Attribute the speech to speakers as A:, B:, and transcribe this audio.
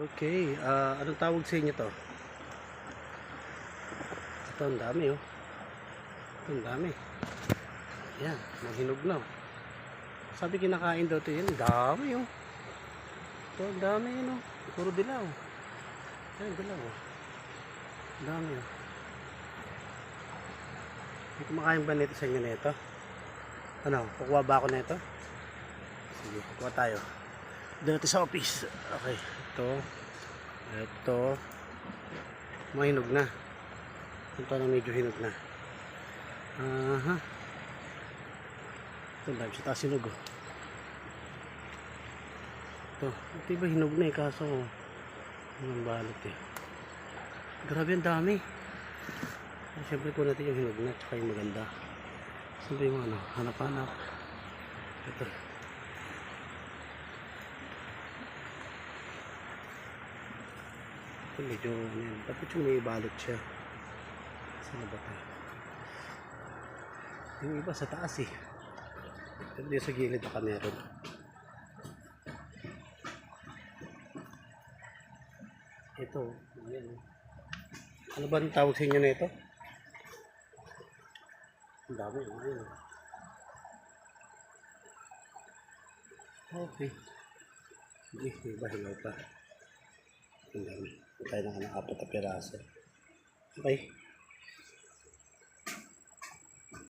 A: Okay, ah anong tawag sa inyo to? Ito, ang dami oh. Ito, ang dami. Yan, maghinog na. oh. Sabi kinakain daw ito ang dami oh. Ito, ang dami yun oh. Puro dilaw. Yan, dilaw oh. Dami oh. May kumakain ba nito sa inyo nito? Ano, kukuha ba ako nito? Sige, kukuha tayo. Dito sa office. Okay, ito. Ito. Mahinog na. Ito na medyo hinog na. Aha. Ito, dahil sa taas hinog oh. Ito, ito iba hinog na eh, kaso ang balot eh. Grabe ang dami. Siyempre po natin yung hinog na, tsaka yung maganda. Siyempre yung ano, hanap-hanap. Ito. Ito medyo ano yan. Dapat yung may balot siya. Saan ba ito? Yung iba sa taas eh. Dito sa gilid baka meron. Ito. Ayan. Ano ba ang tawag sa inyo na ito? Ang dami. Ayan. Okay. Sige, iba hilaw pa. Ang dami. Tayo ng apat na piraso. Okay.